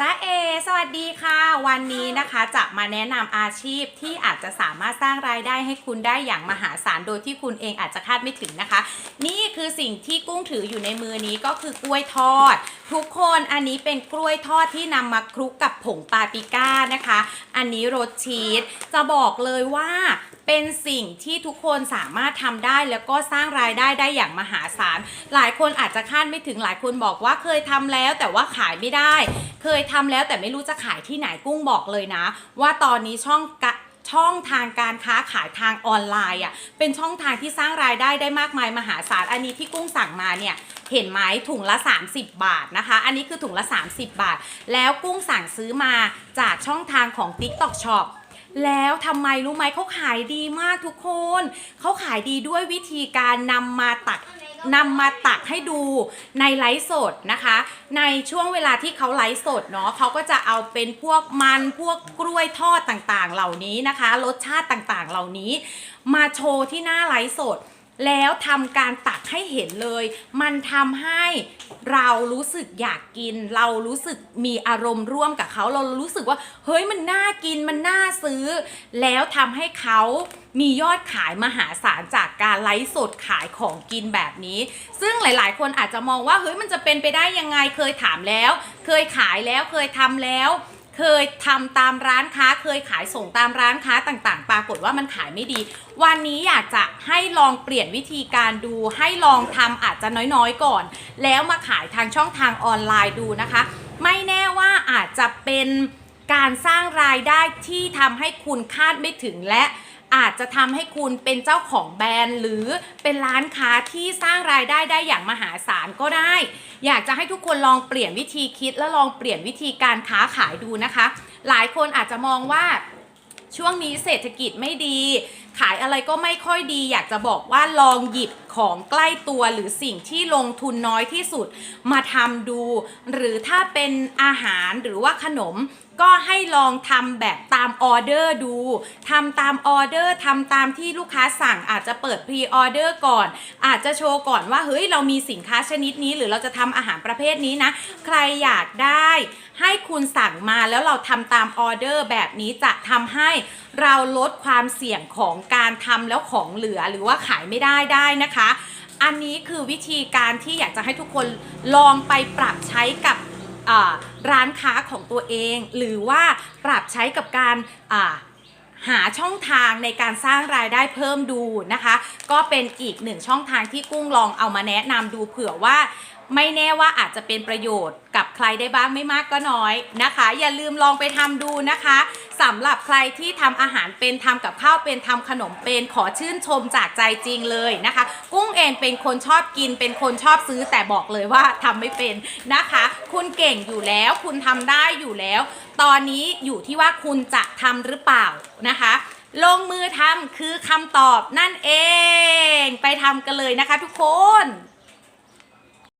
จ้าเอ สวัสดีค่ะ วันนี้นะคะจะมาแนะนำอาชีพที่อาจจะสามารถสร้างรายได้ให้คุณได้อย่างมหาศาลโดยที่คุณเองอาจจะคาดไม่ถึงนะคะ นี่คือสิ่งที่กุ้งถืออยู่ในมือนี้ก็คือกล้วยทอด ทุกคนอันนี้เป็นกล้วยทอดที่นำมาคลุกกับผงปาปริก้านะคะ อันนี้รสชีสจะบอกเลยว่าเป็นสิ่งที่ทุกคนสามารถทำได้แล้วก็สร้างรายได้ได้อย่างมหาศาล หลายคนอาจจะคาดไม่ถึงหลายคนบอกว่าเคยทำแล้วแต่ว่าขายไม่ได้ เคยทำแล้วแต่ไม่รู้จะขายที่ไหนกุ้งบอกเลยนะ ว่าตอนนี้ช่องกะช่องทางการค้าขายทางออนไลน์อะเป็นช่องทางที่สร้างรายได้ได้มากมายมหาศาลอันนี้ที่กุ้งสั่งมาเนี่ยเห็นไหมถุงละ 30 บาทนะคะ อันนี้คือถุงละ 30 บาท แล้วกุ้งสั่งซื้อมาจากช่องทางของ TikTok Shop แล้วทำไมรู้ไหมเขาขายดีมากทุกคน เขาขายดีด้วยวิธีการนำมาตักนำมาตักให้ดูในไลฟ์สดนะคะ ในช่วงเวลาที่เขาไลฟ์สดเนาะเขาก็จะเอาเป็นพวกมันพวกกล้วยทอดต่างๆ เหล่านี้นะคะ รสชาติต่างๆ เหล่านี้ มาโชว์ที่หน้าไลฟ์สด แล้วทำการตักให้เห็นเลย มันทำให้เรารู้สึกอยากกิน เรารู้สึกมีอารมณ์ร่วมกับเขาเรารู้สึกว่า เฮ้ยมันน่ากินมันน่าซื้อ แล้วทำให้เขามียอดขายมหาศาลจากการไลฟ์สดขายของกินแบบนี้ ซึ่งหลายๆ คนอาจจะมองว่าเฮ้ยมันจะเป็นไปได้ยังไงเคยถามแล้ว เคยขายแล้วเคยทำแล้ว เคยทำตามร้านค้า เคยขายส่งตามร้านค้าต่างๆ ปรากฏว่ามันขายไม่ดี วันนี้อยากจะให้ลองเปลี่ยนวิธีการดู ให้ลองทำอาจจะน้อยๆก่อน แล้วมาขายทางช่องทางออนไลน์ดูนะคะ ไม่แน่ว่าอาจจะเป็น การสร้างรายได้ที่ทำให้คุณคาดไม่ถึงและอาจจะทำให้คุณเป็นเจ้าของแบรนด์หรือเป็นร้านค้าที่สร้างรายได้ได้อย่างมหาศาลก็ได้ อยากจะให้ทุกคนลองเปลี่ยนวิธีคิดและลองเปลี่ยนวิธีการค้าขายดูนะคะ หลายคนอาจจะมองว่าช่วงนี้เศรษฐกิจไม่ดี ขายอะไรก็ไม่ค่อยดี อยากจะบอกว่าลองหยิบ ของใกล้ตัวหรือสิ่งที่ลงทุนน้อยที่สุดมาทำดู หรือถ้าเป็นอาหารหรือว่าขนมก็ให้ลองทำแบบตามออเดอร์ดูทำตามออเดอร์ทำตามที่ลูกค้าสั่งอาจจะเปิดพรีออเดอร์ก่อน อาจจะโชว์ก่อนว่าเฮ้ยเรามีสินค้าชนิดนี้ หรือเราจะทำอาหารประเภทนี้นะ ใครอยากได้ ให้คุณสั่งมาแล้วเราทำตามออเดอร์แบบนี้จะทำให้เราลดความเสี่ยงของการทำแล้วของเหลือหรือว่าขายไม่ได้ได้นะคะอันนี้คือวิธีการที่อยากจะให้ทุกคนลองไปปรับใช้กับร้านค้าของตัวเอง หรือว่าปรับใช้กับการหาช่องทางในการสร้างรายได้เพิ่มดูนะคะ ก็เป็นอีกหนึ่งช่องทางที่กุ้งลองเอามาแนะนำดูเผื่อว่าไม่แน่ว่าอาจจะเป็นประโยชน์กับใครได้บ้างไม่มากก็น้อยนะคะ อย่าลืมลองไปทำดูนะคะ สำหรับใครที่ทำอาหารเป็นทำกับข้าวเป็นทำขนมเป็นขอชื่นชมจากใจจริงเลยนะคะ กุ้งเองเป็นคนชอบกิน เป็นคนชอบซื้อแต่บอกเลยว่าทำไม่เป็นนะคะ คุณเก่งอยู่แล้ว คุณทำได้อยู่แล้ว ตอนนี้อยู่ที่ว่าคุณจะทำหรือเปล่านะคะลงมือทำคือคำตอบนั่นเอง ไปทำกันเลยนะคะทุกคน